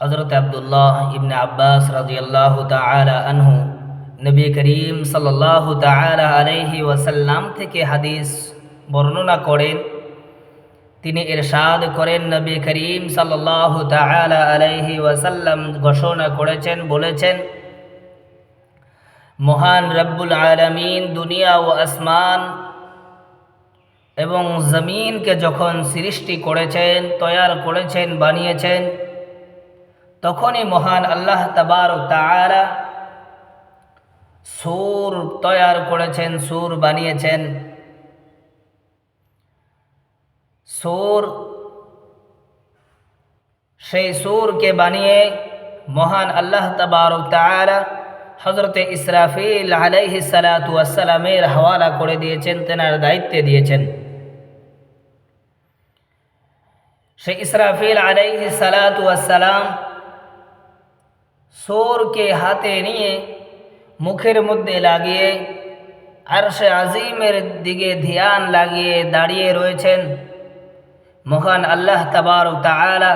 হজরত আবদুল্লাহ ইবনে আব্বাস রাজিয়াল্লাহ তালা আনহু, নবী করিম সাল্লাহ তালা আলহি ওয়াসাল্লাম থেকে হাদিস বর্ণনা করেন। তিনি ইরশাদ করেন, নবী করিম সাল্লাহ তালা আলহি ওয়াসাল্লাম ঘোষণা করেছেন, বলেছেন, মহান রব্বুল আলমিন দুনিয়া ও আসমান এবং জমিনকে যখন সৃষ্টি করেছেন, তৈয়ার করেছেন, বানিয়েছেন তখনই মহান আল্লাহ তাবার তাআলা সুর তৈয়ার করেছেন, সুর বানিয়েছেন। সুর, সেই সুরকে বানিয়ে মহান আল্লাহ তাবার তাআলা হজরতে ইসরাফিল আলাইহি সালাতু ওয়াসসালামের হাওয়ালা করে দিয়েছেন, তেনার দায়িত্বে দিয়েছেন। সে ইসরাফিল আলাইহি সালাতু ওয়াসসালাম সোরকে হাতে নিয়ে মুখের মধ্যে লাগিয়ে আরশে আজিমের দিকে ধ্যান লাগিয়ে দাঁড়িয়ে রয়েছেন। মহান আল্লাহ তাবার তাআলা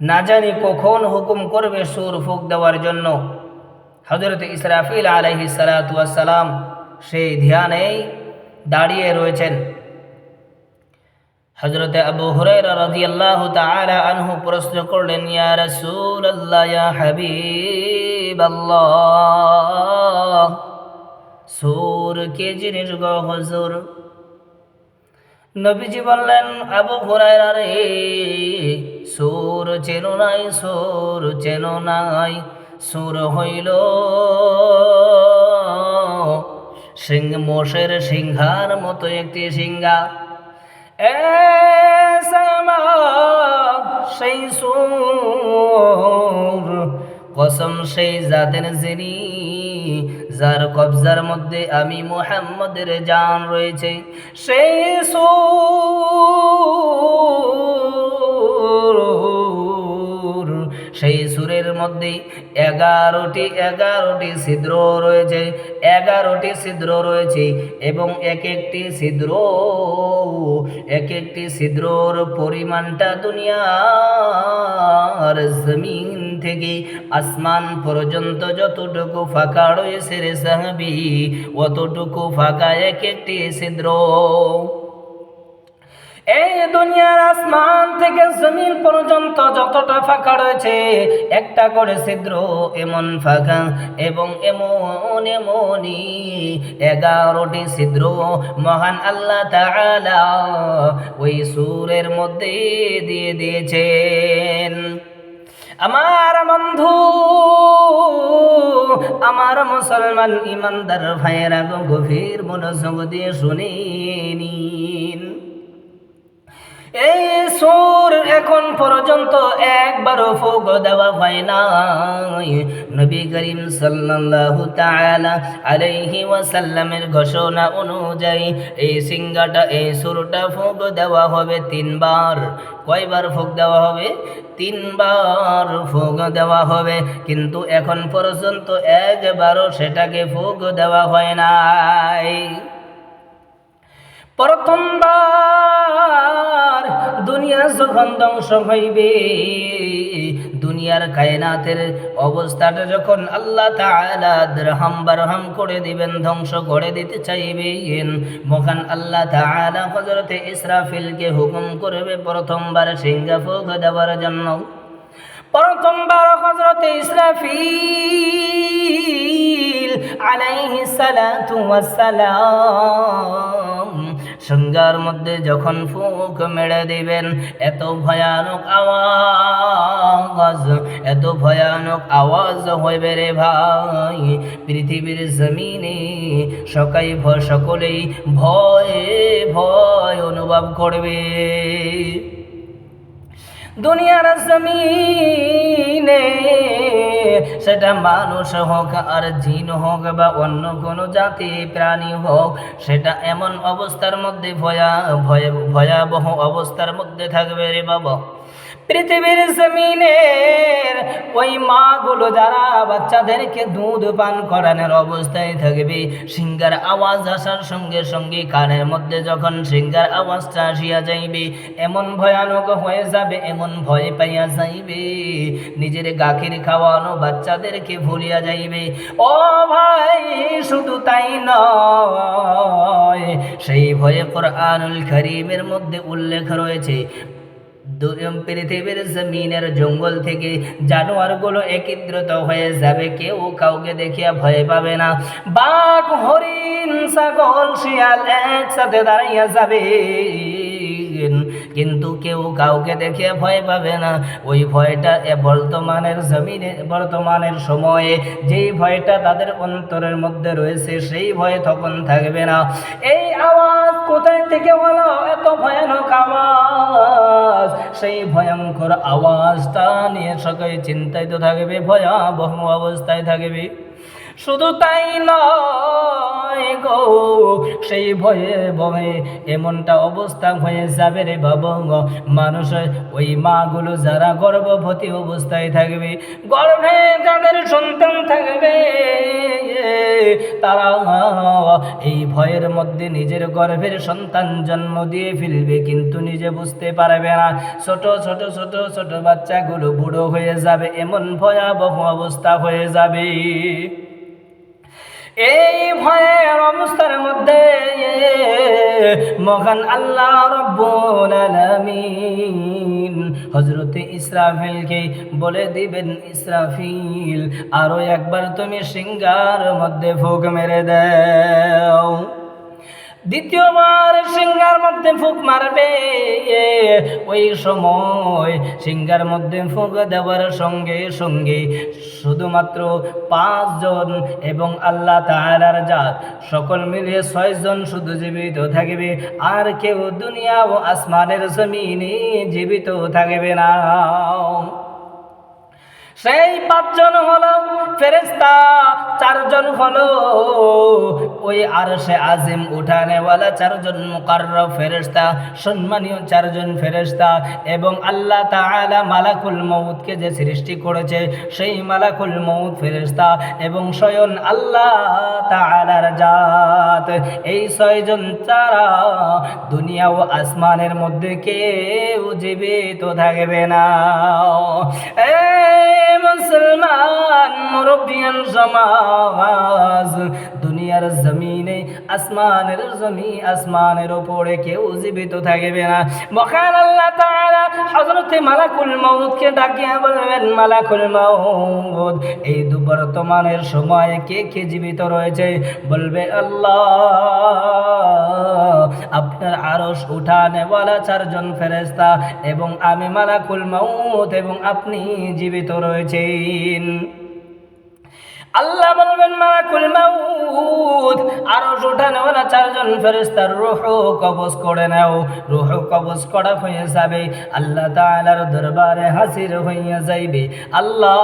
না জানি কখন হুকুম করবে সুর ফুক দেওয়ার জন্য। হজরত ইসরাফিল আলহি সেই ধ্যানেই দাঁড়িয়ে রয়েছেন। হজরত আবু হুরায়রা রাদিয়াল্লাহু তাআলা আনহু প্রশ্ন করলেন, ইয়া রাসূলুল্লাহ, ইয়া হাবিবাল্লাহ, সুর কে জিনিস গো হুজুর? নবীজি বললেন, আবু হুরায়রা রে, সুর চেনো নাই, সুর চেনো নাই, সুর হইল সিংহ মোষের সিংহার মতো একটি সিংহা। সেই সুর, কসম সেই জাতের যিনি, যার কবজার মধ্যে আমি মোহাম্মদের জান রয়েছে, সেই সুর। সুরের মধ্যে এগারোটি এগারোটি ছিদ্র রয়েছে, এগারোটি ছিদ্র রয়েছে এবং এক একটি ছিদ্র এক একটি ছিদ্রর পরিমাণটা দুনিয়ার জমিন থেকে আসমান পর্যন্ত যতটুকু ফাঁকা রয়েছে রে সাহাবি, অতটুকু ফাঁকা এক একটি ছিদ্র। এই দুনিয়ার আসমান থেকে জমিন পর্যন্ত যতটা ফাঁকা রয়েছে, একটা করে ছিদ্র এমন ফাঁকা এবং এমন এমনই এগারোটি ছিদ্র। মহান আল্লাহ ওই সুরের মধ্যে দিয়ে দিয়েছেন, আমার বন্ধু, আমার মুসলমান ইমানদার ভাইয়েরা গভীর মনোযোগ দিয়ে শুনে নিন। এই সুর এখন পর্যন্ত একবারও ফোগ দেওয়া হয় না নবী করিম সাল্লাল্লাহু তাআলা আলাইহি ওয়াসাল্লামের ঘোষণা অনুযায়ী এই সিঙ্গাটা এই সুরটা ফোগ দেওয়া হবে তিনবার। কয়বার ফোক দেওয়া হবে? তিনবার ফোক দেওয়া হবে। কিন্তু এখন পর্যন্ত একবারও সেটাকে ফোক দেওয়া হয় নাই। প্রথমবার দুনিয়া যখন ধ্বংস হইবে। দুনিয়ার কায়নাতের অবস্থাটা যখন আল্লাহ তাআলা দ্রহাম করে দিবেন, ধ্বংস করে দিতে চাইবেন, মহান আল্লাহ তাআলা হযরতে ইসরাফিলকে হুকুম করবে প্রথমবার ফুক দেওয়ার জন্য। প্রথমবার হযরতে ইসরাফিল আলাইহিস সালাতু ওয়াস সংজ্ঞার মধ্যে যখন ফুক মেরে দিবেন, এত ভয়ানক আওয়াজ, এত ভয়ানক আওয়াজ হইবে রে ভাই। পৃথিবীর জমিনে সকাই সকলেই ভয়ে ভয় অনুভব করবে। দুনিয়ার জমিনে, সেটা মানুষ হোক আর জিন হোক বা অন্য কোনো জাতি, প্রাণী হোক, সেটা এমন অবস্থার মধ্যে ভয়া ভয় ভয়াবহ অবস্থার মধ্যে থাকবে রে বাবা। পৃথিবীর জমিনের ওই মাগুলো যারা বাচ্চাদেরকে দুধ পান করানোর অবস্থায় থাকবে সিঙ্গার আওয়াজ আসার সঙ্গে সঙ্গে কানের মধ্যে যখন সিঙ্গার আওয়াজটা আসিয়া যাইবে, এমন ভয়ানক হয়ে যাবে, এমন ভয় পাইয়া যাইবে, নিজের গাখির খাওয়ানো বাচ্চাদেরকে ভুলিয়া যাইবে। ও ভাই, শুধু তাই নয়, সেই ভয়ে কোরআনুল করিমের মধ্যে উল্লেখ রয়েছে পৃথিবীর জমিনের জঙ্গল থেকে জানোয়ারগুলো একত্রিত হয়ে যাবে। কেউ কাউকে দেখিয়া ভয় পাবে না। বাঘ, হরিণ, ছাগল, শিয়াল একসাথে দাঁড়াইয়া যাবে। কিন্তু কেউ কাউকে দেখে ভয় পাবে না। ওই ভয়টা এ বর্তমানের জমিনে, বর্তমানের সময়ে যেই ভয়টা তাদের অন্তরের মধ্যে রয়েছে, সেই ভয় তখন থাকবে না। এই আওয়াজ কোথায় থেকে হলো? এত ভয়ানক আওয়াজ। সেই ভয়ঙ্কর আওয়াজটা নিয়ে সকলে চিন্তায় তো থাকবে ভয়াবহ অবস্থায় থাকবে। শুধু তাই নয় গো, সেই ভয়ে ভয়ে এমনটা অবস্থা হয়ে যাবে রে বাবা মানুষের ওই মাগুলো যারা গর্ভবতী অবস্থায় থাকবে, গর্ভে যাদের সন্তান থাকবে, তারা এই ভয়ের মধ্যে নিজের গর্ভের সন্তান জন্ম দিয়ে ফেলবে, কিন্তু নিজে বুঝতে পারবে না। ছোট ছোট ছোট ছোট বাচ্চাগুলো বুড়ো হয়ে যাবে, এমন ভয়াবহ অবস্থা হয়ে যাবে। এই ভয়ের অবস্থার মধ্যে মহান আল্লাহ রব্বুল আলামিন ইসরাফিলকে বলে দিবেন, ইসরাফিল, আরও একবার তুমি সিঙ্গার মধ্যে ফুক মেরে দাও। দ্বিতীয়বার সিংহার মধ্যে ফুক মারবে। ওই সময় সিংহার মধ্যে ফুক দেওয়ার সঙ্গে সঙ্গে শুধুমাত্র পাঁচজন এবং আল্লাহ তাআলার জাত, সকল মিলিয়ে ছয়জন শুধু জীবিত থাকবে। আর কেউ দুনিয়া ও আসমানের জমিনে জীবিত থাকবে না। সেই পাঁচজন হলো ফেরেস্তা চারজন হলো ওই আর সে আজিম উঠানেওয়ালা চারজন মুকারর ফেরেস্তা সম্মানীয় চারজন ফেরেস্তা এবং আল্লাহ তাআলা মালাকুল মৌতকে যে সৃষ্টি করেছে সেই মালাকুল মৌত ফেরেস্তা এবং স্বয়ং আল্লাহ তাআলার জাত। এই ছয়জন তারা দুনিয়া ও আসমানের মধ্যে কেউ জীবিত থাকবে না। এই মুসলমান, মুরব্বিয়ান সমাজ। দুনিয়ার জমিনে, আসমানের জমি, আসমানের উপরে কেউ জীবিত থাকবে না। মহান আল্লাহ তাআলা হযরতে মালাকুল মউতকে ডাকিয়া বলবেন মালাকুল মউত, এই দু বর্তমানের সময়ে কে কে জীবিত রয়েছে? বলবে, আল্লাহ, আপনার আরশ উঠানেওয়ালা চারজন ফেরেস্তা এবং আমি মালাকুল মউত এবং আপনি জীবিত রয়েছেন আল্লাহ বলবেন মালাকুল মাউত। আরও উঠানেওয়ালা চারজন ফেরেস্তার রুহ কবজ করে নাও। রুহ কবজ করা হয়ে যাবে, আল্লাহ তাআলার দরবারে হাজির হইয়া যাইবে। আল্লাহ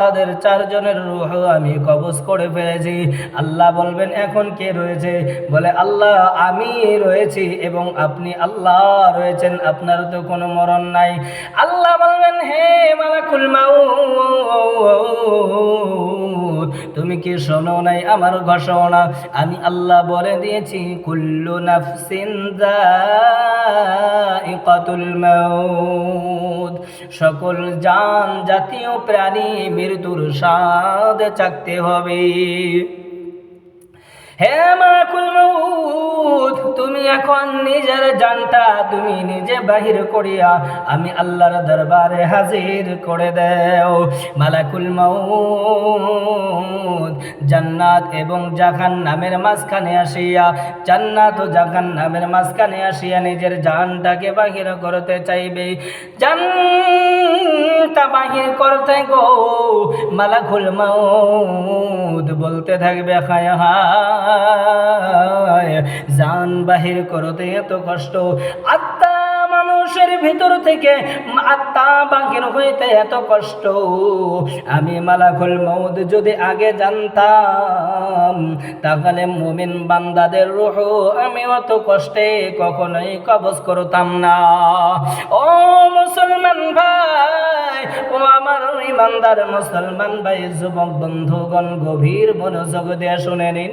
তাদের চারজনের রুহ আমি কবজ করে ফেলেছি। আল্লাহ বলবেন, এখন কে রয়েছে? বলে, আল্লাহ, আমি রয়েছি এবং আপনি আল্লাহ রয়েছেন, আপনার তো কোনো মরণ নাই। আল্লাহ বলবেন, হে মালাকুল মাউত তুমি কি শোনো নাই আমার ঘোষণা? আমি আল্লাহ বলে দিয়েছি, কুল্লু নাফসিন মাউত। সকল জান জাতীয় প্রাণী মৃত্যুর স্বাদ চাকতে হবে। হে মাকুল মউত, তুমি এখন নিজের জানটা তুমি নিজে বাহির করিয়া আমি আল্লাহর দরবারে হাজির করে দেও। মালাকুল মউত, জান্নাত এবং জাহান নামের মাঝখানে আসিয়া, জান্নাত ও জাহান নামের মাঝখানে আসিয়া নিজের জানটাকে বাহির করতে চাইবে। জানটা বাহির করতে গো, মালাকুল মউত, বলতে থাকবে হায় হায়। জান বাহির করতে এত কষ্ট, আত্মা মানুষের ভিতর থেকে আত্মা বাহির হইতে এত কষ্ট। আমি মালাকুল মৌদ যদি আগে জানতাম, তাহলে মুমিন বান্দাদের রুহ আমি অত কষ্টে কখনোই কবজ করতাম না। ও মুসলমান ভাই, ও আমার ইমানদার মুসলমান ভাই, যুবক বন্ধুগণ, গভীর মনোযোগ দিয়ে শুনে নিন।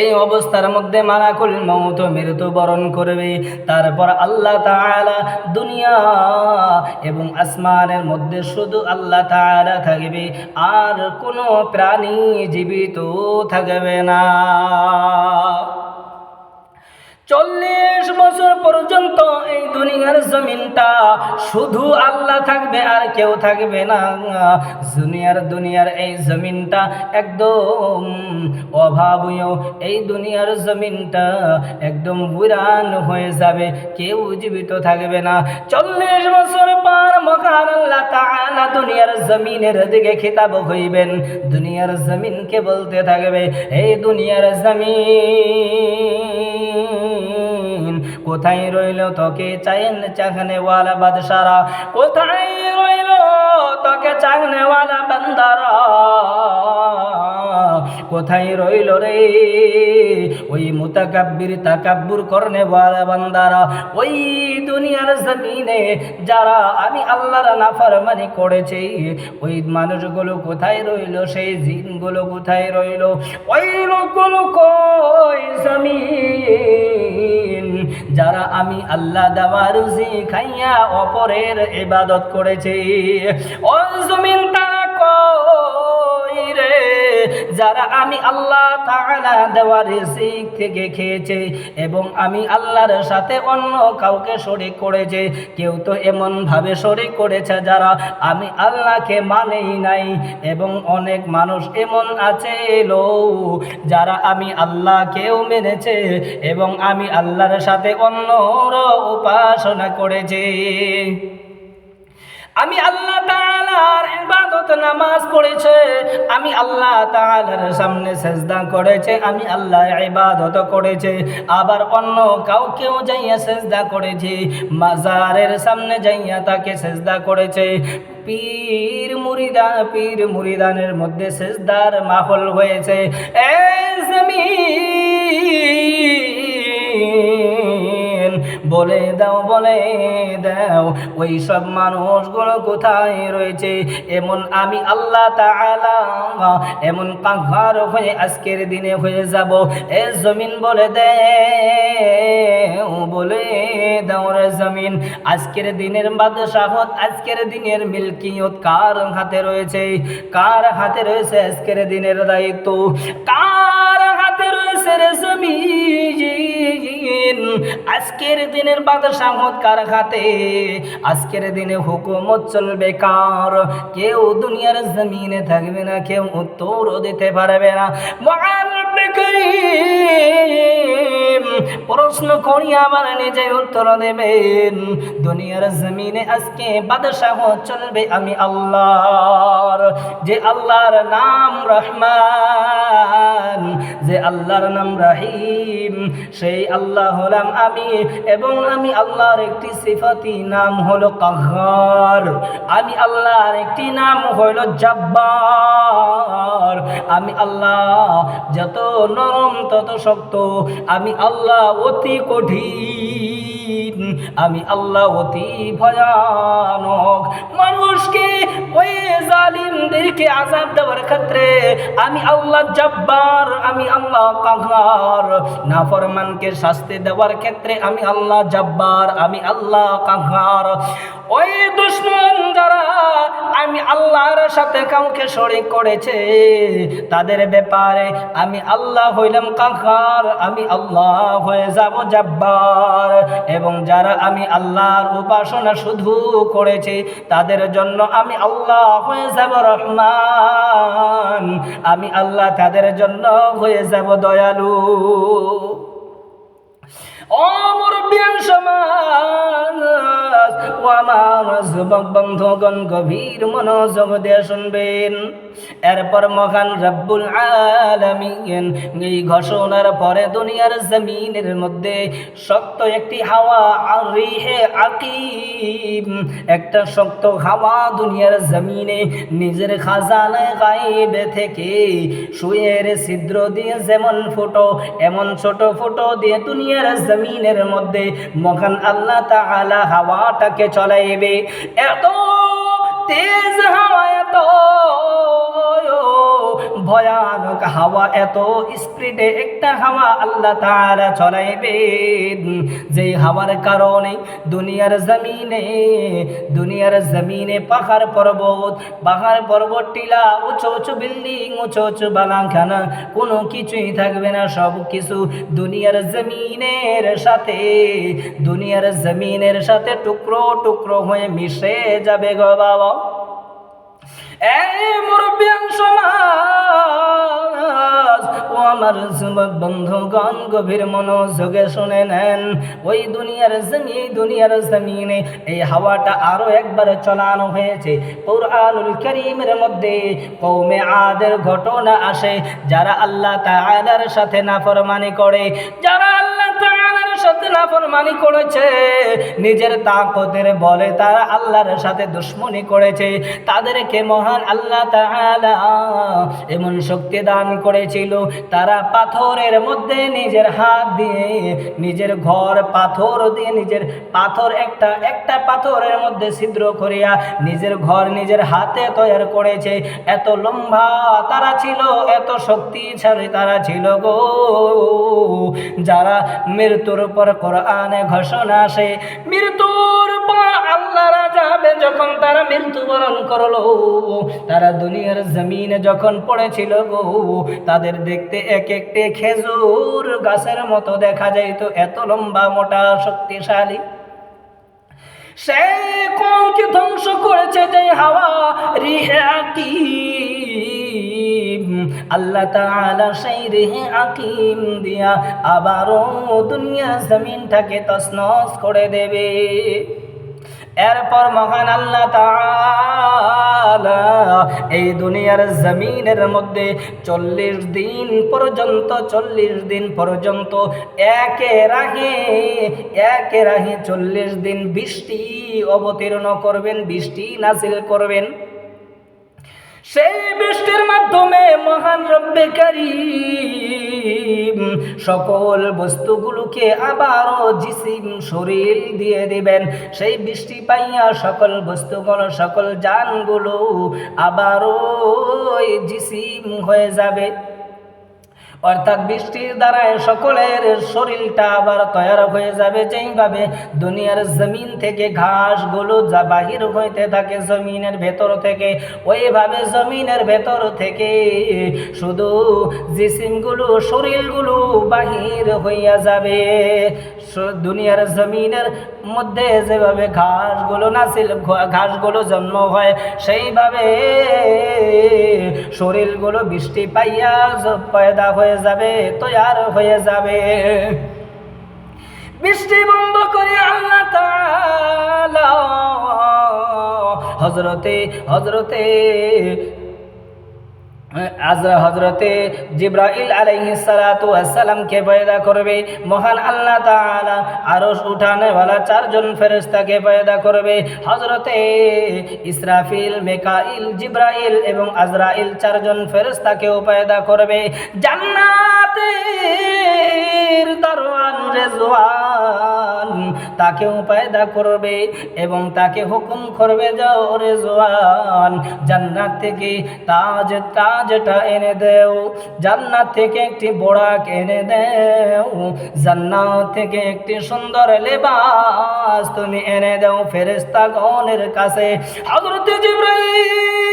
এই অবস্থার মধ্যে মালাকুল মৌত মৃত্যু বরণ করবে। তারপর আল্লাহ তাআলা দুনিয়া এবং আসমানের মধ্যে শুধু আল্লাহ তাআলা থাকবে, আর কোনো প্রাণী জীবিত থাকবে না। চল্লিশ বছর পর্যন্ত এই দুনিয়ার জমিনটা শুধু আল্লাহ থাকবে আর কেউ থাকবে না। দুনিয়ার দুনিয়ার এই জমিনটা একদম অভাবীয় এই দুনিয়ার জমিনটা একদম বুরান হয়ে যাবে, কেউ জীবিত থাকবে না। চল্লিশ বছর পর মহান আল্লাহ তাআলা দুনিয়ার জমিনের দিকে খেতাব হইবেন। দুনিয়ার জমিনকে বলতে থাকবে, এই দুনিয়ার জমিন কোথায় রইল তোকে চাইন চাখনেওয়ালা বাদশারা? কোথায় রইল তোকে চাখনেওয়ালা বান্দারা? কোথায় রইল রে? ওই মুতাকাব্বির তাকাব্বুর করনে ওয়ালা বান্দারা, ওই দুনিয়ার জমিনে যারা আমি আল্লাহর নাফরমানি করেছে, ওই মানুষগুলো কোথায় রইল? সেই জিনগুলো কোথায় রইল? ওই লোকগুলো কই জমিন? যারা আমি আল্লাহ দেওয়া রুজি খাইয়া অপরের ইবাদত করেছে ও জমিন তারা কই রে, যারা আমি আল্লাহ তাআলা দেওয়া রিজিক থেকে খেয়েছে এবং আমি আল্লাহর সাথে অন্য কাউকে শরিক করেছে, কেউ তো এমন ভাবে শরিক করেছে যারা আমি আল্লাহকে মানেই নাই এবং অনেক মানুষ এমন আছে লো যারা আমি আল্লাহকেও মেনেছে এবং আমি আল্লাহর সাথে অন্যর উপাসনা করেছে। আমি আল্লাহ তাআলার ইবাদত নামাজ পড়েছে, আমি আল্লাহ তাআলার সামনে সেজদা করেছে, আমি আল্লাহর ইবাদত করেছে, আবার অন্য কাউকেও যাইয়া সেজদা করেছে, মাজারের সামনে যাইয়া তাকে সেজদা করেছে। পীর মুরিদা, পীর মুরিদানের মধ্যে সেজদার মাহল হয়েছে। এ জমিন বলে দাও বলে দাও, ওই সব মানুষগুলো কোথায় রয়েছে? এমন আমি আল্লাহ তাআলা, এমন কাঙ্গার হয়ে আজকের দিনে হয়ে যাব। এ জমিন বলে দে বলে দাও রে জমিন। আজকের দিনের বাদশাহত, আজকের দিনের মিল্কিয়ত কার হাতে রয়েছে? কার হাতে রয়েছে আজকের দিনের দায়িত্ব? কার হাতে রয়েছে রে জমিন? আজকের দিনের বাদশাহত কার হাতে আজকের দিনে হুকুমত চলবে কার? কেউ দুনিয়ার জমিনে থাকবে না, কেউ উত্তর দিতে পারবে না। প্রশ্ন করি আবার নিজে উত্তর দেবেন। দুনিয়ার জমিনে আজকে বাদশাহ চলবে আমি আল্লাহর। যে আল্লাহর নাম রহমান, যে আল্লাহর নাম রাহিম, সেই আল্লাহ হলাম আমি এবং আমি আল্লাহর একটি সিফাতি নাম হলো কাহার। আমি আল্লাহর একটি নাম হলো জব্বার। আমি আল্লাহ যত নরম তত শক্ত, আমি আল্লাহ অতি কঠিন। আমি আল্লাহ অতি ভয়ানক। মানুষকে ওই জালিমদেরকে আজাব দেওয়ার ক্ষেত্রে আমি আল্লাহ জব্বার, আমি আল্লাহ কাহার নাফরমানকে শাস্তি দেওয়ার ক্ষেত্রে আমি আল্লাহ জব্বার, আমি আল্লাহ কাহার ওই দুশ্মন যারা আমি আল্লাহর সাথে কাউকে শরিক করেছে, তাদের ব্যাপারে আমি আল্লাহ হইলাম কাহার আমি আল্লাহ হয়ে যাব জব্বার। এবং যারা আমি আল্লাহর উপাসনা শুধু করেছে, তাদের জন্য আমি আল্লাহ হয়ে যাব রহমান। আমি আল্লাহ তাদের জন্য হয়ে যাব দয়ালু। অমর মুরব্বিয়ান সমাজ! ও আমার যুবক বন্ধুগণ, গভীর মনোযোগ দিয়ে শুনবেন। এরপর মহান রব্বুল আলামিন এই ঘোষণার পরে দুনিয়ার জমিনের মধ্যে শক্ত একটি হাওয়া আর আকিম, একটা শক্ত হাওয়া দুনিয়ার জমিনে নিজের খাজানায় গাইবে থেকে শুয়ের ছিদ্র দিয়ে যেমন ফুটো, এমন ছোট ফুটো দিয়ে দুনিয়ার জমিনের মধ্যে মহান আল্লাহ তাআলা হাওয়াটাকে চলাইবে। এত তেজ হাওয়া এত ভয়ানক হাওয়া, এত স্পিডে একটা হাওয়া আল্লাহ তাআলা চলাইবেন। যেই হাওয়ার কারণে দুনিয়ার জমিনে দুনিয়ার জমিনে পাহাড় পর্বত পাহাড় পর্বত, টিলা, উঁচু উঁচু বিল্ডিং, উঁচু উঁচু বাগানখানা কোনো কিছুই থাকবে না, সব কিছু দুনিয়ার জমিনের সাথে। দুনিয়ার জমিনের সাথে টুকরো টুকরো হয়ে মিশে যাবে গো বাবা। আমার যুবক বন্ধুগণ, গভীর মনোযোগে শুনে নেন। ওই দুনিয়ার জমি, দুনিয়ার জমিনে এই হাওয়াটা আরও একবার চলানো হয়েছে। কোরআনুল করিমের মধ্যে কৌমে আদের ঘটনা আসে, যারা আল্লাহ তাআলার সাথে নাফরমানি করে, যারা সাথে নাফরমানি করেছে। নিজের তাকতের বলে তারা আল্লাহর সাথে দুশ্মনী করেছে। তাদেরকে মহান আল্লাহ তাআলা এমন শক্তি দান করেছিল। তারা পাথরের মধ্যে নিজের হাত দিয়ে নিজের ঘর, পাথর দিয়ে নিজের পাথর একটা একটা পাথরের মধ্যে ছিদ্র করিয়া নিজের ঘর নিজের হাতে তৈরি করেছে। এত লম্বা তারা ছিল, এত শক্তিশালী তারা ছিল গো। যারা মৃত্যুর পর কোরআনে ঘোষণা আসে, মৃত্যুর পর আল্লাহরা যাবে যখন তারা মৃত্যুবরণ করল। তারা দুনিয়ার জমিনে যখন পড়েছিল গো, তাদের দেখতে এক একটি খেজুর গাছের মতো দেখা যাইত, এত লম্বা, মোটা, শক্তিশালী। সেই কমকে ধ্বংস করেছে যে হাওয়া রিহে আকিম আল্লাহ তাআলা সেই রেহে আকিম দিয়া আবারও দুনিয়া জমিনটাকে তছনছ করে দেবে। এরপর মহান আল্লাহ তাআলা এই দুনিয়ার জমিনের মধ্যে চল্লিশ দিন পর্যন্ত, চল্লিশ দিন পর্যন্ত একে রাহে একে রাহে চল্লিশ দিন বৃষ্টি অবতীর্ণ করবেন, বৃষ্টি নাসিল করবেন। সেই বৃষ্টির মাধ্যমে মহান রব্বে করিম সকল বস্তুগুলোকে আবারও জিসিম শরীর দিয়ে দিবেন। সেই বৃষ্টি পাইয়া সকল বস্তুগুলো, সকল যানগুলো আবারও জিসিম হয়ে যাবে। অর্থাৎ বৃষ্টির দ্বারায় সকলের শরীরটা আবার তৈয়ার হয়ে যাবে। যেইভাবে দুনিয়ার জমিন থেকে ঘাসগুলো যা বাহির হইতে থাকে জমিনের ভেতর থেকে, ওইভাবে জমিনের ভেতর থেকে শুধু জিসিমগুলো, শরীরগুলো বাহির হইয়া যাবে। দুনিয়ার জমিনের মধ্যে যেভাবে ঘাসগুলো নাছিল ঘাসগুলো জন্ম হয়, সেইভাবে শরীরগুলো বৃষ্টি পাইয়া পয়দা হয়ে যাবে তৈয়ার হয়ে যাবে। বৃষ্টি বন্ধ করে আল্লাহ হজরতে হজরতে আজরা হজরতে জিব্রাইল আলাইহিস সালাতু ওয়াসসালামকে পয়দা করবে, মহান আল্লাহ তাআলা আরশ উঠানে वाला চারজন ফেরেশতাকে পয়দা করবে হজরতে ইসরাফিল, মেকাইল, জিব্রাইল এবং আজরাইল চারজন ফেরেশতাকেও পয়দা করবে। জান্নাতের দারওয়ান রেজওয়ান তাকেও পয়দা করবে এবং তাকে হুকুম করবে যাও রেজওয়ান, জান্নাত থেকে তাজ তাজ তাজটা এনে দেও। জান্নাত থেকে একটি বোড়াক এনে দেও। জান্নাত থেকে একটি সুন্দর লেবাস তুমি এনে দাও ফেরেশতাগণের কাছে। হযরত জিবরাইল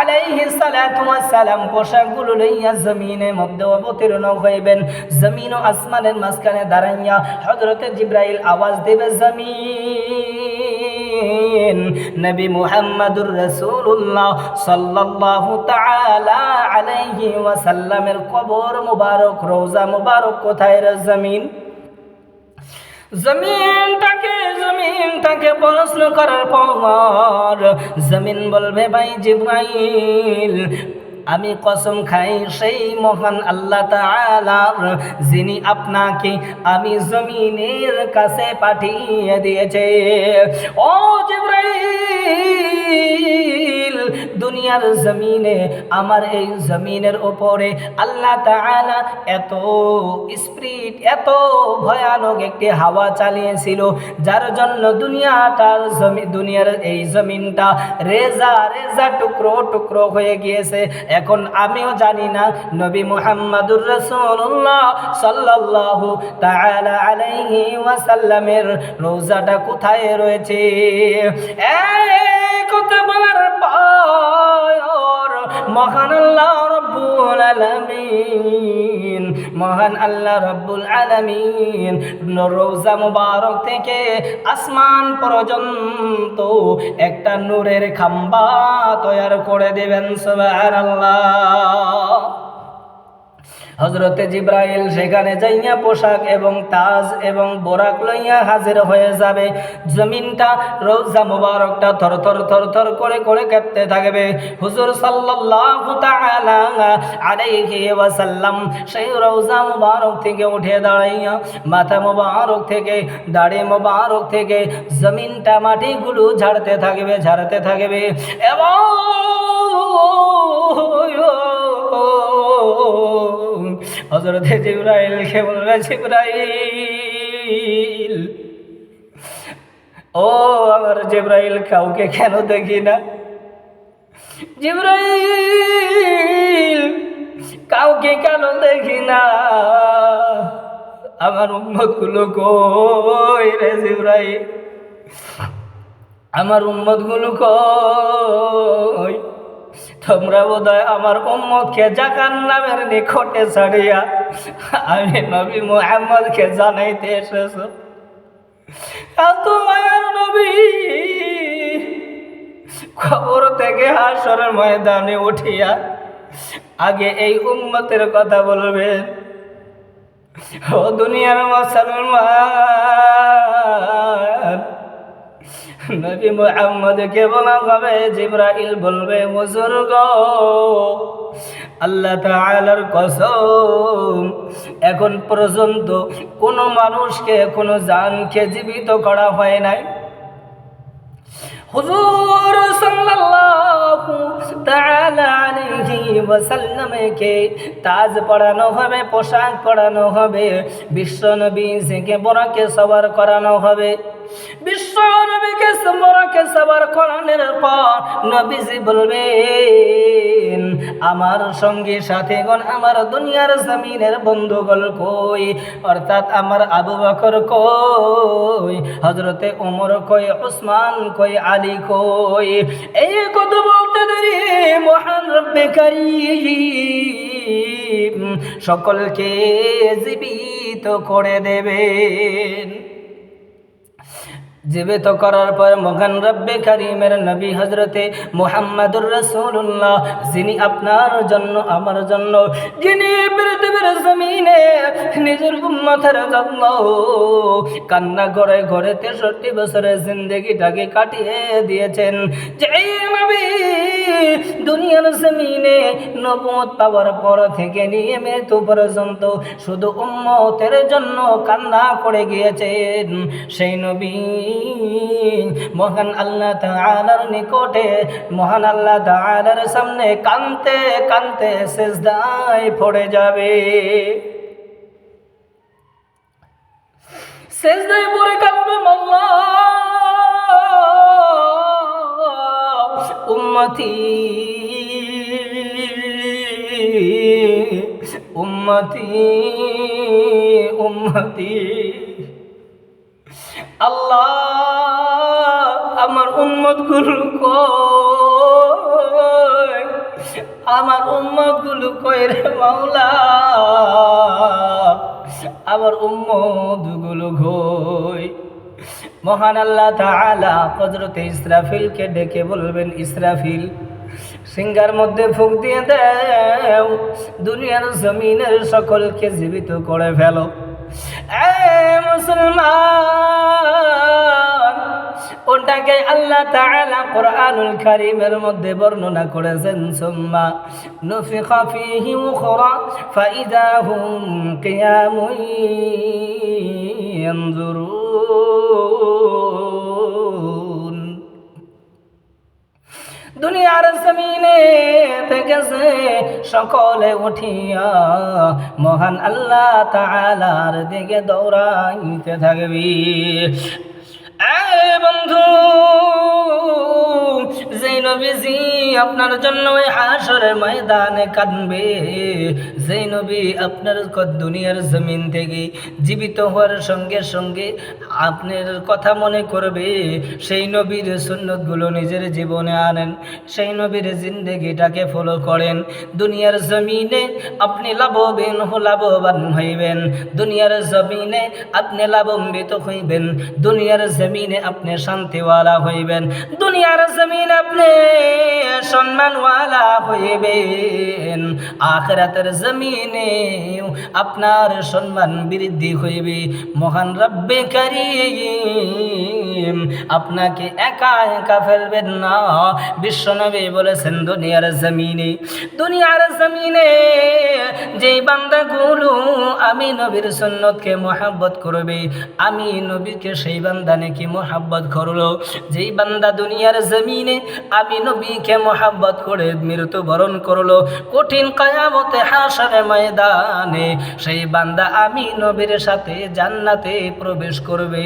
আলাইহিস সালাতু সালাম পোশাকগুলো লইয়া জমিনের মধ্যে অবতীর্ণ হইবেন। জমিন ও আসমানের মাঝখানে দাঁড়াইয়া হযরত জিবরাইল আওয়াজ দেবে, জমিন নবী মুহাম্মদুর রাসূলুল্লাহ সাল্লাল্লাহু তাআলা আলাইহি ওয়াসাল্লামের কবর মুবারক রওজা মুবারক কোথায় জমিন? জমিনটাকে জমিনটাকে প্রশ্ন করার পর জমিন বলবে, ভাই জিব্রাইল আমি কসম খাই সেই মহান আল্লাহ তালার যিনি আপনাকে আমি জমিনের কাছে পাঠিয়ে দিয়েছে। ও জিব্রাইল! দুনিয়ার জমিনে, আমার এই জমিনের ওপরে আল্লাহ তাআলা এত স্পিরিট এত ভয়ানক একটি হাওয়া চালিয়েছিল, যার জন্য দুনিয়াটার জমি, দুনিয়ার এই জমিনটা রেজা রেজা টুকরো টুকরো হয়ে গিয়েছে। এখন আমিও জানি না, নবী মুহাম্মাদুর রাসূলুল্লাহ সাল্লাল্লাহু তাআলা আলাইহি ওয়াসাল্লামের রোজাটা কোথায় রয়েছে? এই কথা বলার পর মহান আল্লাহ রব্বুল আলামিন, মহান আল্লাহ রব্বুল আলামিন রোজা মুবারক থেকে আসমান পর্যন্ত একটা নূরের খাম্বা তৈরি করে দেবেন, সুবহানাল্লাহ। হজরতে জিব্রাইল সেখানে যাইয়া পোশাক এবং তাজ এবং বোরাক লইয়া হাজির হয়ে যাবে। জমিনটা রোজা মুবারকটা থর থর থর থর করে করে কাঁপতে থাকবে। হুজুর সাল্লাল্লাহু তাআলা আলাইহি ওয়াসাল্লাম সেই রোজা মুবারক থেকে উঠে দাঁড়াইয়া, মাথা মুবারক থেকে, দাড়ি মুবারক থেকে জমিনটা মাটিগুলো ঝাড়তে থাকবে ঝাড়তে থাকবে। এবং হজরত জিব্রাইলকে বলবে, জিব্রাইল, ও আমার জিব্রাইল, কাউকে কেন দেখি না? জিব্রাইল, কাউকে কেন দেখি না? আমার উম্মতগুলো কই রে জিব্রাইল? আমার উম্মতগুলো কই? তোমরা বোধহয় আমার উম্মতকে জাকার নামের নিকটে ছাড়িয়া আমি নবী মুহাম্মদকে জানাইতে এসেছ। এত মায়ার নবী খবর থেকে হাসরের ময়দানে উঠিয়া আগে এই উম্মতের কথা বলবেন ও দুনিয়ার মুসলমান নবী মুহাম্মদকে বলা হবে জিব্রাইল বলবে, হুজুর গো, আল্লাহ তাআলার কসম, এখন পর্যন্ত কোনো মানুষকে, কোনো জানকে জীবিত করা হয় নাই। হুজুর সাল্লাল্লাহু তাআলা আলাইহি ওয়াসাল্লামকে তাজ পড়ানো হবে, পোশাক পড়ানো হবে, বিশ্ব নবী থেকে বড়কে সবার করানো হবে। বিশ্ব নবীকে বড়কে সবার করানোর পর নবীজি বলবেন, আমার সঙ্গে সাথীগণ, আমার দুনিয়ার জমিনের বন্ধুগণ কই? অর্থাৎ আমার আবু বকর কই? হজরতে ওমর কই? ওসমান কই? আলী কই? এই কথা বলতে দেরি, মহান রব্বে সকলকে জীবিত করে দেবেন। জীবিত করার পর মহান রব্বে কারিমের নবী হজরতে মোহাম্মদুর রসুল্লাহ যিনি আপনার জন্য, আমার জন্য, যিনি পৃথিবীর জমিনে নিজের উম্মতের জন্য কান্না করে ঘরে তেষট্টি বছরের জিন্দগিটাকে কাটিয়ে দিয়েছেন। যেই নবী দুনিয়ার জমিনে নবত পাওয়ার পর থেকে নিয়ে মৃত্যু পর্যন্ত শুধু উম্মতের জন্য কান্না করে গিয়েছেন। সেই নবী মহান আল্লাহ তাআলার নিকটে, মহান আল্লাহ তাআলার সামনে কানতে কানতে সেজদায় পড়ে যাবে। সেজদায় পড়ে কাঁদবে মাল্লা। উম্মতি। উম্মতি উম্মতি। আল্লাহ উম্মতগুলো আমার উম্মতগুলো কই রে মাওলা? আমার উম্মতগুলো কই মহান আল্লাহ তাআলা হযরতে ইসরাফিলকে ডেকে বলবেন, ইসরাফিল সিঙ্গার মধ্যে ফুক দিয়ে দেও। দুনিয়ার জমিনের সকলকে জীবিত করে ফেলো। এ মুসলমান! ওটাকে আল্লাহ তাআলা কোরআনুল কারীমের মধ্যে বর্ণনা করেছেন, সুম্মা নুফিখা ফীহি উখরা ফাইদা হুম কিয়ামুন ইয়ানজুরুন। দুনিয়ার জমিনে থেকেছে সকলে উঠিয়া মহান আল্লাহ তাআলার দিকে দৌড়াইতে থাকবি। বন্ধু, যেই নবীজি আপনার জন্য ওই হাসরের ময়দানে কাঁদবে, যেই নবী আপনার দুনিয়ার জমিন থেকে জীবিত হওয়ার সঙ্গে সঙ্গে আপনার কথা মনে করবে, সেই নবীর সুন্নতগুলো নিজের জীবনে আনেন, সেই নবীর জিন্দগিটাকে ফলো করেন। দুনিয়ার জমিনে আপনি লাভবেন লাভবান হইবেন। দুনিয়ার জমিনে আপনি লাভম্বিত হইবেন। দুনিয়ার জমিনে আপনি শান্তিওয়ালা হইবেন, দুনিয়ার জমিনে আপনি সম্মানওয়ালা হইবেন, আখরাতের জমিনে আপনার সম্মান বৃদ্ধি হইবে। মহান রব্বে করিম, আপনাকে একা একা ফেলবেন না। বিশ্বনবী বলেছেন, দুনিয়ার জমিনে দুনিয়ার জমিনে যেই বান্দাগুলো আমি নবীর সুন্নতকে মোহাব্বত করবে, আমি নবীকে সেই বান্দা নাকি মোহাব্বত করল। যেই বান্দা দুনিয়ার জমিনে আমি নবীকে মোহাব্বত করে মৃত্যুবরণ করল, কঠিন কায়ামতে হাসারে ময়দানে সেই বান্দা আমি নবীর সাথে জান্নাতে প্রবেশ করবে।